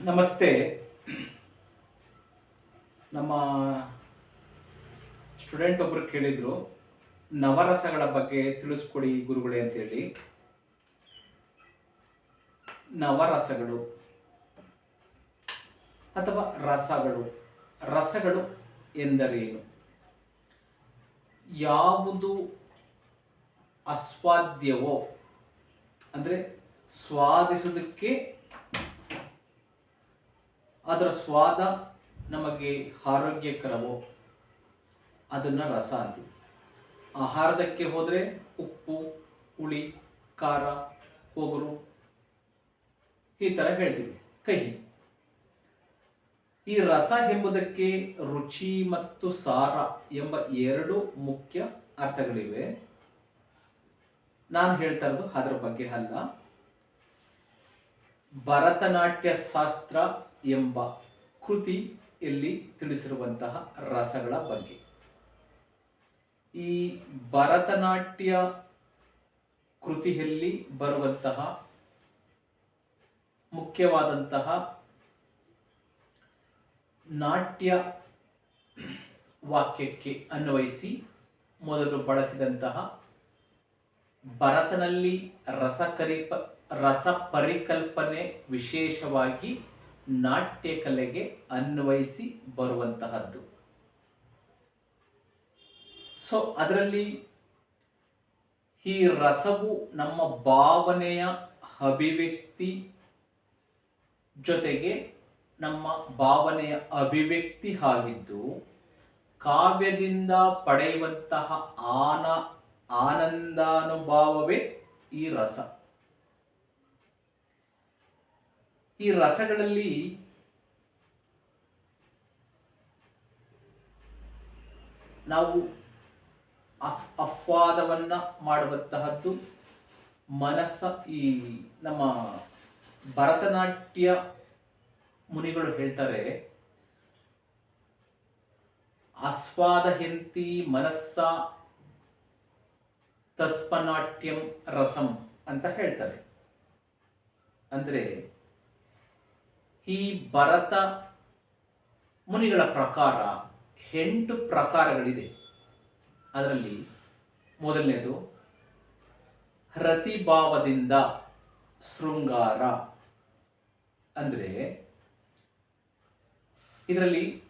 ನಮಸ್ತೆ. ನಮ್ಮ ಸ್ಟೂಡೆಂಟ್ ಒಬ್ರು ಕೇಳಿದ್ರು, ನವರಸಗಳ ಬಗ್ಗೆ ತಿಳಿಸ್ಕೊಡಿ ಗುರುಗಳೇ ಅಂತೇಳಿ. ನವರಸಗಳು ಅಥವಾ ರಸಗಳು. ರಸಗಳು ಎಂದರೇನು? ಯಾವುದು ಅಸ್ವಾದ್ಯವೋ, ಅಂದರೆ ಸ್ವಾದಿಸೋದಕ್ಕೆ ಅದರ ಸ್ವಾದ ನಮಗೆ ಆರೋಗ್ಯಕರವೋ, ಅದನ್ನು ರಸ ಅಂತೀವಿ. ಆಹಾರದಕ್ಕೆ ಹೋದರೆ ಉಪ್ಪು, ಹುಳಿ, ಖಾರ ಒಗರು ಈ ಥರ ಹೇಳ್ತೀವಿ, ಕಹಿ. ಈ ರಸ ಎಂಬುದಕ್ಕೆ ರುಚಿ ಮತ್ತು ಸಾರ ಎಂಬ ಎರಡು ಮುಖ್ಯ ಅರ್ಥಗಳಿವೆ. ನಾನು ಹೇಳ್ತಾ ಇರೋದು ಅದರ ಬಗ್ಗೆ ಅಲ್ಲ. ಭರತನಾಟ್ಯ ಶಾಸ್ತ್ರ ಎಂಬ ಕೃತಿಯಲ್ಲಿ ತಿಳಿಸಿರುವಂತಹ ರಸಗಳ ಬಗ್ಗೆ. ಈ ಭರತನಾಟ್ಯ ಕೃತಿಯಲ್ಲಿ ಬರುವಂತಹ ಮುಖ್ಯವಾದಂತಹ ನಾಟ್ಯ ವಾಕ್ಯಕ್ಕೆ ಅನ್ವಯಿಸಿ ಮೊದಲು ಬಳಸಿದಂತಹ ಭರತನಲ್ಲಿ ರಸಕರಿಪ, ರಸ ಪರಿಕಲ್ಪನೆ ವಿಶೇಷವಾಗಿ ನಾಟ್ಯ ಕಲೆಗೆ ಅನ್ವಯಿಸಿ ಬರುವಂತಹದ್ದು. ಸೊ ಅದರಲ್ಲಿ ಈ ರಸವು ನಮ್ಮ ಭಾವನೆಯ ಅಭಿವ್ಯಕ್ತಿ ಜೊತೆಗೆ ನಮ್ಮ ಭಾವನೆಯ ಅಭಿವ್ಯಕ್ತಿ ಆಗಿದ್ದು, ಕಾವ್ಯದಿಂದ ಪಡೆಯುವಂತಹ ಆನ, ಆನಂದಾನುಭಾವವೇ ಈ ರಸ. ಈ ರಸಗಳಲ್ಲಿ ನಾವು ಅಫ್ ಅಫ್ವಾದವನ್ನ ಮಾಡುವಂತಹದ್ದು ಮನಸ್ಸ ಈ ನಮ್ಮ ಭರತನಾಟ್ಯ ಮುನಿಗಳು ಹೇಳ್ತಾರೆ ಆಸ್ವಾದ ಹೆಂತಿ ಮನಸ್ಸ ತಸ್ಪನಾಟ್ಯಂ ರಸಂ ಅಂತ ಹೇಳ್ತಾರೆ. ಅಂದ್ರೆ ಈ ಭರತ ಮುನಿಗಳ ಪ್ರಕಾರ ಎಂಟು ಪ್ರಕಾರಗಳಿದೆ. ಅದರಲ್ಲಿ ಮೊದಲನೇದು, ರತಿಭಾವದಿಂದ ಶೃಂಗಾರ. ಅಂದರೆ ಇದರಲ್ಲಿ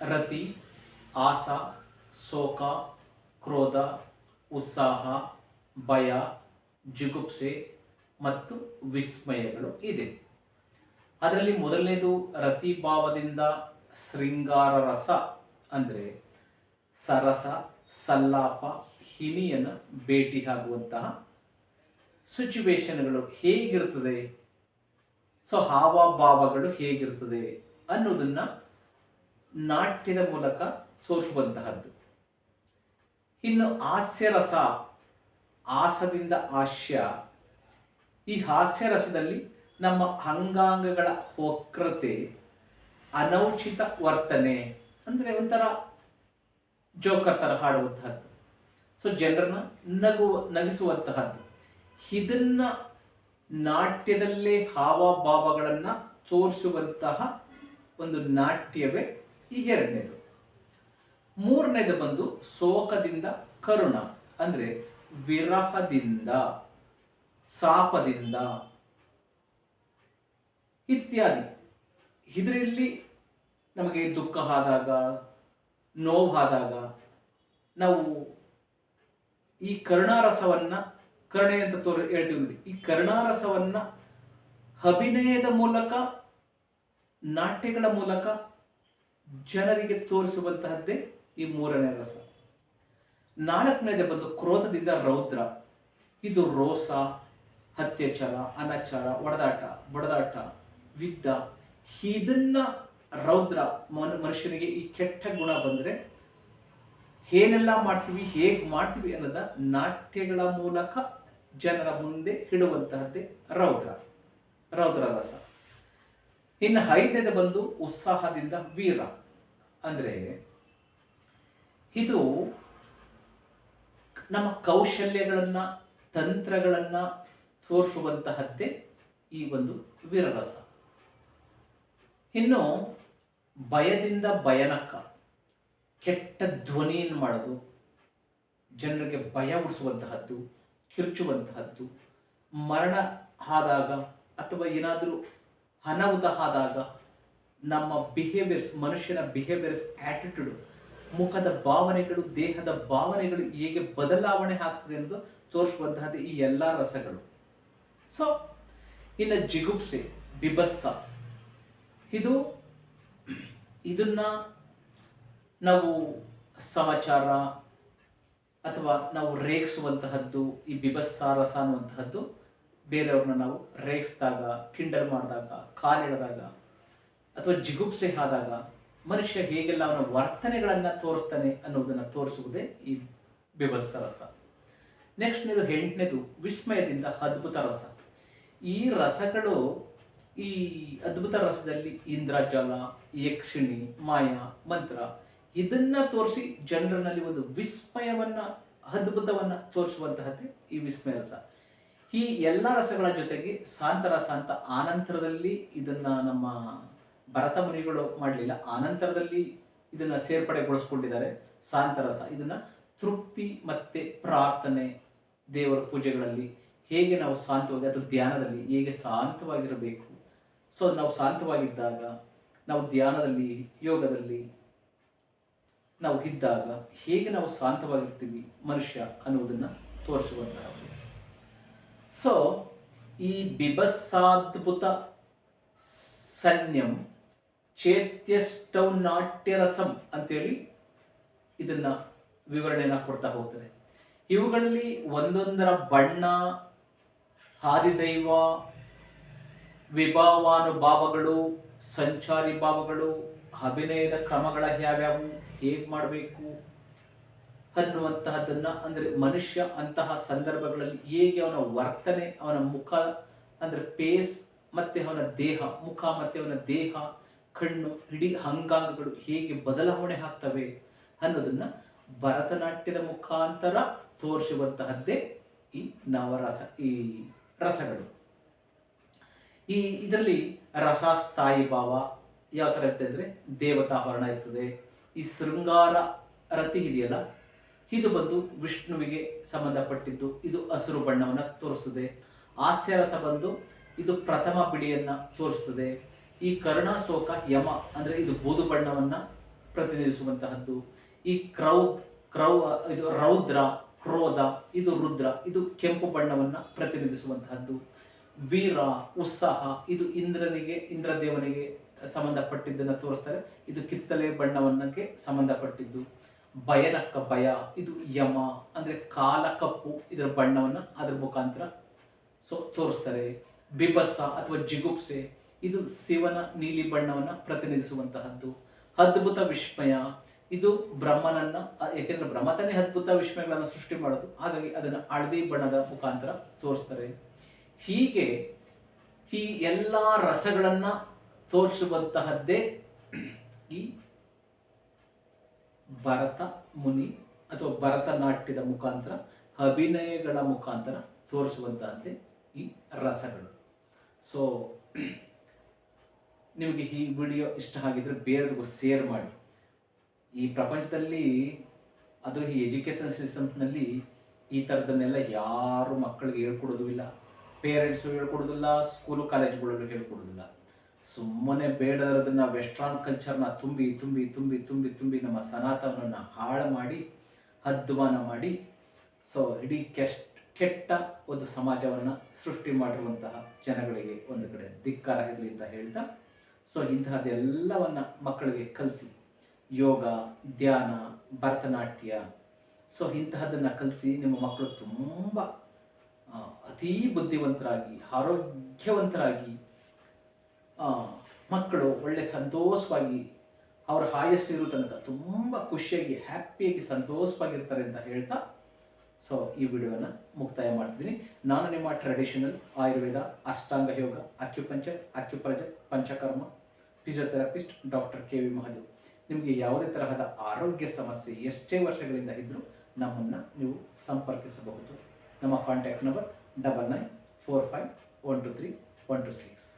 ರತಿ, ಆಸ, ಶೋಕ, ಕ್ರೋಧ, ಉತ್ಸಾಹ, ಭಯ, ಜಿಗುಪ್ಸೆ ಮತ್ತು ವಿಸ್ಮಯಗಳು ಇದೆ. ಅದರಲ್ಲಿ ಮೊದಲನೇದು ರತಿಭಾವದಿಂದ ಶೃಂಗಾರ ರಸ ಅಂದರೆ ಸರಸ, ಸಲ್ಲಾಪ ಹಿನಿಯನ್ನು ಭೇಟಿ ಆಗುವಂತಹ ಸಿಚುವೇಶನ್ಗಳು ಹೇಗಿರ್ತದೆ? ಸೊ ಹಾವಭಾವಗಳು ಹೇಗಿರ್ತದೆ ಅನ್ನೋದನ್ನ ನಾಟ್ಯದ ಮೂಲಕ ತೋರಿಸುವಂತಹದ್ದು. ಇನ್ನು ಹಾಸ್ಯರಸ ಆಸದಿಂದ ಹಾಸ್ಯ. ಈ ಹಾಸ್ಯರಸದಲ್ಲಿ ನಮ್ಮ ಅಂಗಾಂಗಗಳ ವಕ್ರತೆ, ಅನೌಚಿತ ವರ್ತನೆ ಅಂದರೆ ಒಂಥರ ಜೋಕರ್ ಥರ ಹಾಡುವಂತಹದ್ದು. ಸೊ ಜನರನ್ನ ನಗು ನಗಿಸುವಂತಹದ್ದು. ಇದನ್ನ ನಾಟ್ಯದಲ್ಲೇ ಹಾವಭಾವಗಳನ್ನು ತೋರಿಸುವಂತಹ ಒಂದು ನಾಟ್ಯವೇ ಈ ಎರಡನೇದು. ಮೂರನೇದು ಬಂದು ಶೋಕದಿಂದ ಕರುಣ ಅಂದರೆ ವಿರಹದಿಂದ, ಶಾಪದಿಂದ. ಇತ್ಯಾದಿ. ಇದರಲ್ಲಿ ನಮಗೆ ದುಃಖ ಆದಾಗ ನೋವಾದಾಗ ನಾವು ಈ ಕರುಣಾರಸವನ್ನು ಕರುಣೆ ಅಂತ ತೋರ್, ಹೇಳ್ತೀವಿ ಈ ಕರುಣಾರಸವನ್ನು ಅಭಿನಯದ ಮೂಲಕ, ನಾಟ್ಯಗಳ ಮೂಲಕ ಜನರಿಗೆ ತೋರಿಸುವಂತಹದ್ದೇ ಈ ಮೂರನೇ ರಸ. ನಾಲ್ಕನೇದೇ ಬಂದು ಕ್ರೋಧದಿಂದ ರೌದ್ರ. ಇದು ರೋಸ ಅತ್ಯಾಚಾರ, ಅನಾಚಾರ, ಒಡೆದಾಟ, ಬಡದಾಟ. ವಿದ್ದ. ಇದನ್ನ ರೌದ್ರ ಮನ, ಮನುಷ್ಯನಿಗೆ ಈ ಕೆಟ್ಟ ಗುಣ ಬಂದರೆ ಏನೆಲ್ಲ ಮಾಡ್ತೀವಿ, ಹೇಗೆ ಮಾಡ್ತೀವಿ ಅನ್ನೋದ ನಾಟ್ಯಗಳ ಮೂಲಕ ಜನರ ಮುಂದೆ ಇಡುವಂತಹದ್ದೇ ರೌದ್ರ. ರೌದ್ರ ರಸ ಇನ್ನು ಐದನೇದು ಬಂದು ಉತ್ಸಾಹದಿಂದ ವೀರ. ಅಂದರೆ ಇದು ನಮ್ಮ ಕೌಶಲ್ಯಗಳನ್ನು, ತಂತ್ರಗಳನ್ನು ತೋರಿಸುವಂತಹದ್ದೇ ಈ ಒಂದು ವೀರರಸ ಇನ್ನು ಭಯದಿಂದ ಭಯನಕ್ಕ ಕೆಟ್ಟ ಧ್ವನಿಯನ್ನು ಮಾಡೋದು? ಜನರಿಗೆ ಭಯ ಉಡಿಸುವಂತಹದ್ದು, ಕಿರ್ಚುವಂತಹದ್ದು. ಮರಣ ಆದಾಗ ಅಥವಾ ಏನಾದರೂ ಅನಾಹುತ ಆದಾಗ ನಮ್ಮ ಬಿಹೇವಿಯರ್ಸ್ ಮನುಷ್ಯನ ಬಿಹೇವಿಯರ್ಸ್ ಆಟಿಟ್ಯೂಡ್ ಮುಖದ ಭಾವನೆಗಳು, ದೇಹದ ಭಾವನೆಗಳು ಹೇಗೆ ಬದಲಾವಣೆ ಆಗ್ತದೆ ಎಂದು ತೋರಿಸುವಂತಹದ್ದು ಈ ಎಲ್ಲ ರಸಗಳು. ಸೊ ಇನ್ನು ಜಿಗುಪ್ಸೆ, ಬಿಭತ್ಸ ಇದು ಇದನ್ನ ನಾವು ಸಮಾಚಾರ ಅಥವಾ ನಾವು ರೇಗಿಸುವಂತಹದ್ದು, ಈ ಬಿಭತ್ಸಾರಸ ಅನ್ನುವಂತಹದ್ದು ಬೇರೆಯವ್ರನ್ನ ನಾವು ರೇಗಿಸಿದಾಗ, ಕಿಂಡಲ್ ಮಾಡಿದಾಗ ಕಾಲಿಡಿದಾಗ ಅಥವಾ ಜಿಗುಪ್ಸೆ ಆದಾಗ ಮನುಷ್ಯ ಹೇಗೆಲ್ಲ ಅವನ ವರ್ತನೆಗಳನ್ನು ತೋರಿಸ್ತಾನೆ ಅನ್ನೋದನ್ನು ತೋರಿಸುವುದೇ ಈ ಬಿಭತ್ಸ ರಸ. ನೆಕ್ಸ್ಟ್ನೇದು ಎಂಟನೇದು, ವಿಸ್ಮಯದಿಂದ ಅದ್ಭುತ ರಸ. ಈ ರಸಗಳು ಈ ಅದ್ಭುತ ರಸದಲ್ಲಿ ಇಂದ್ರಜಾಲ ಯಕ್ಷಿಣಿ, ಮಾಯ, ಮಂತ್ರ, ಇದನ್ನ ತೋರಿಸಿ ಜನರಲ್ಲಿ ಒಂದು ವಿಸ್ಮಯವನ್ನ, ಅದ್ಭುತವನ್ನ ತೋರಿಸುವಂತಹದ್ದೇ ಈ ವಿಸ್ಮಯ ರಸ. ಈ ಎಲ್ಲ ರಸಗಳ ಜೊತೆಗೆ ಶಾಂತರಸ ಅಂತ ಆನಂತರದಲ್ಲಿ ಇದನ್ನ ನಮ್ಮ ಭರತ ಮುನಿಗಳು ಮಾಡಲಿಲ್ಲ. ಆನಂತರದಲ್ಲಿ ಇದನ್ನ ಸೇರ್ಪಡೆಗೊಳಿಸ್ಕೊಂಡಿದ್ದಾರೆ. ಶಾಂತರಸ ಇದನ್ನ ತೃಪ್ತಿ ಮತ್ತೆ ಪ್ರಾರ್ಥನೆ ದೇವರ ಪೂಜೆಗಳಲ್ಲಿ ಹೇಗೆ ನಾವು ಶಾಂತವಾಗಿ ಅಥವಾ ಧ್ಯಾನದಲ್ಲಿ ಹೇಗೆ ಶಾಂತವಾಗಿರಬೇಕು ಸೊ ನಾವು ಶಾಂತವಾಗಿದ್ದಾಗ, ನಾವು ಧ್ಯಾನದಲ್ಲಿ, ಯೋಗದಲ್ಲಿ, ನಾವು ಇದ್ದಾಗ ಹೇಗೆ ನಾವು ಶಾಂತವಾಗಿರ್ತೀವಿ ಮನುಷ್ಯ ಅನ್ನುವುದನ್ನು ತೋರಿಸುವಂತಹದ್ದು ಸೊ ಈ ಬಿಭತ್ಸಾದ್ಭುತ ಸನ್ಯಂ ಚೇತ್ಯಷ್ಟೌ ನಾಟ್ಯರಸಂ ಅಂತೇಳಿ ಇದನ್ನ ವಿವರಣೆಯನ್ನು ಕೊಡ್ತಾ ಹೋಗ್ತಾರೆ. ಇವುಗಳಲ್ಲಿ ಒಂದೊಂದರ ಬಣ್ಣ ಹಾದಿದೈವ ವಿಭಾವಾನುಭಾವಗಳು, ಸಂಚಾರಿ ಭಾವಗಳು, ಅಭಿನಯದ ಕ್ರಮಗಳ ಯಾವ್ಯಾವು ಹೇಗೆ ಮಾಡಬೇಕು ಅನ್ನುವಂತಹದ್ದನ್ನು, ಅಂದರೆ ಮನುಷ್ಯ ಅಂತಹ ಸಂದರ್ಭಗಳಲ್ಲಿ ಹೇಗೆ ಅವನ ವರ್ತನೆ, ಅವನ ಮುಖ, ಅಂದರೆ ಪೇಸ್ ಮತ್ತೆ ಅವನ ದೇಹ, ಮುಖ ಮತ್ತೆ ಅವನ ದೇಹ, ಕಣ್ಣು, ಇಡೀ ಅಂಗಾಂಗಗಳು ಹೇಗೆ ಬದಲಾವಣೆ ಆಗ್ತವೆ ಅನ್ನೋದನ್ನು ಭರತನಾಟ್ಯದ ಮುಖಾಂತರ ತೋರಿಸುವಂತಹದ್ದೇ ಈ ನವರಸ, ಈ ರಸಗಳು. ಈ ಇದರಲ್ಲಿ ರಸಸ್ಥಾಯಿ ಭಾವ ಯಾವ ಥರ ಇರ್ತದೆ ಅಂದರೆ ದೇವತಾಹರಣ ಇರ್ತದೆ. ಈ ಶೃಂಗಾರ ರತಿ ಇದೆಯಲ್ಲ, ಇದು ಬಂದು ವಿಷ್ಣುವಿಗೆ ಸಂಬಂಧಪಟ್ಟಿದ್ದು, ಇದು ಹಸಿರು ಬಣ್ಣವನ್ನು ತೋರಿಸ್ತದೆ. ಹಾಸ್ಯರಸ ಬಂದು ಇದು ಪ್ರಥಮ ಬಿಡಿಯನ್ನ ತೋರಿಸ್ತದೆ. ಈ ಕರುಣಾಶೋಕ ಯಮ ಅಂದರೆ ಇದು ಬೂದು ಬಣ್ಣವನ್ನ ಪ್ರತಿನಿಧಿಸುವಂತಹದ್ದು. ಈ ಕ್ರೌ ಕ್ರೌ, ಇದು ರೌದ್ರ, ಕ್ರೋಧ, ಇದು ರುದ್ರ, ಇದು ಕೆಂಪು ಬಣ್ಣವನ್ನ ಪ್ರತಿನಿಧಿಸುವಂತಹದ್ದು. ವೀರ, ಉತ್ಸಾಹ, ಇದು ಇಂದ್ರನಿಗೆ, ಇಂದ್ರದೇವನಿಗೆ ಸಂಬಂಧಪಟ್ಟಿದ್ದನ್ನು ತೋರಿಸ್ತಾರೆ. ಇದು ಕಿತ್ತಲೆ ಬಣ್ಣವನ್ನಕ್ಕೆ ಸಂಬಂಧಪಟ್ಟಿದ್ದು. ಭಯನಕ್ಕ ಭಯ ಇದು ಯಮ, ಅಂದ್ರೆ ಕಾಲ ಕಪ್ಪು, ಇದರ ಬಣ್ಣವನ್ನು ಅದರ ಮುಖಾಂತರ ಸೊ, ತೋರಿಸ್ತಾರೆ. ಬಿಭತ್ಸ ಅಥವಾ ಜಿಗುಪ್ಸೆ, ಇದು ಶಿವನ ನೀಲಿ ಬಣ್ಣವನ್ನು ಪ್ರತಿನಿಧಿಸುವಂತಹದ್ದು. ಅದ್ಭುತ ವಿಸ್ಮಯ, ಇದು ಬ್ರಹ್ಮನನ್ನ ಏಕೆಂದರೆ ಯಾಕೆಂದ್ರೆ ಬ್ರಹ್ಮ ತಾನೇ ಅದ್ಭುತ ವಿಸ್ಮಯಗಳನ್ನು ಸೃಷ್ಟಿ ಮಾಡೋದು. ಹಾಗಾಗಿ ಅದನ್ನ ಹಳದಿ ಬಣ್ಣದ ಮುಖಾಂತರ ತೋರಿಸ್ತಾರೆ. ಹೀಗೆ ಈ ಎಲ್ಲ ರಸಗಳನ್ನು ತೋರಿಸುವಂತಹದ್ದೇ ಈ ಭರತ ಮುನಿ ಅಥವಾ ಭರತನಾಟ್ಯದ ಮುಖಾಂತರ, ಅಭಿನಯಗಳ ಮುಖಾಂತರ ತೋರಿಸುವಂತಹದ್ದೇ ಈ ರಸಗಳು. ಸೊ ನಿಮಗೆ ಈ ವಿಡಿಯೋ ಇಷ್ಟ ಆಗಿದ್ರೆ ಬೇರೆಯವ್ರಿಗೂ ಶೇರ್ ಮಾಡಿ. ಈ ಪ್ರಪಂಚದಲ್ಲಿ, ಅದು ಈ ಎಜುಕೇಷನ್ ಸಿಸ್ಟಮ್ನಲ್ಲಿ ಈ ಥರದನ್ನೆಲ್ಲ ಯಾರು ಮಕ್ಕಳಿಗೆ ಹೇಳ್ಕೊಡೋದು ಇಲ್ಲ. ಪೇರೆಂಟ್ಸು ಹೇಳ್ಕೊಡೋದಿಲ್ಲ ಸ್ಕೂಲು ಕಾಲೇಜ್ಗಳಲ್ಲೂ ಹೇಳ್ಕೊಡೋದಿಲ್ಲ. ಸುಮ್ಮನೆ ಬೇಡದನ್ನ ವೆಸ್ಟ್ರಾನ್ ಕಲ್ಚರ್ನ ತುಂಬಿ ತುಂಬಿ ತುಂಬಿ ತುಂಬಿ ತುಂಬಿ ನಮ್ಮ ಸನಾತನವನ್ನು ಹಾಳು ಮಾಡಿ, ಅಧ್ವಾನ ಮಾಡಿ, ಸೊ ಇಡೀ ಕೆಸ್ಟ್ ಕೆಟ್ಟ ಒಂದು ಸಮಾಜವನ್ನು ಸೃಷ್ಟಿ ಮಾಡಿರುವಂತಹ ಜನಗಳಿಗೆ ಒಂದು ಕಡೆ ಧಿಕ್ಕಾರ ಇರಲಿ ಅಂತ ಹೇಳ್ತಾ, ಸೊ ಇಂತಹದ್ದೆಲ್ಲವನ್ನ ಮಕ್ಕಳಿಗೆ ಕಲಿಸಿ, ಯೋಗ, ಧ್ಯಾನ, ಭರತನಾಟ್ಯ, ಸೊ ಇಂತಹದ್ದನ್ನು ಕಲಿಸಿ ನಿಮ್ಮ ಮಕ್ಕಳು ತುಂಬ ಅತೀ ಬುದ್ಧಿವಂತರಾಗಿ, ಆರೋಗ್ಯವಂತರಾಗಿ ಮಕ್ಕಳು ಒಳ್ಳೆ ಸಂತೋಷವಾಗಿ, ಅವರ ಹಾಯಸ್ಸಿರೋ ತನಕ ತುಂಬ ಖುಷಿಯಾಗಿ, ಹ್ಯಾಪಿಯಾಗಿ, ಸಂತೋಷವಾಗಿರ್ತಾರೆ ಅಂತ ಹೇಳ್ತಾ ಸೊ ಈ ವಿಡಿಯೋನ ಮುಕ್ತಾಯ ಮಾಡ್ತೀನಿ ನಾನು ನಿಮ್ಮ traditional Ayurveda, Ashtanga yoga acupuncture acupressure panchakarma physiotherapist doctor K V Mahadev. ನಿಮಗೆ ಯಾವುದೇ ತರಹದ ಆರೋಗ್ಯ ಸಮಸ್ಯೆ ಎಷ್ಟೇ ವರ್ಷಗಳಿಂದ ಇದ್ದರೂ ನಮ್ಮನ್ನು ನೀವು ಸಂಪರ್ಕಿಸಬಹುದು. ನಮ್ಮ contact number double nine four five one two three one two six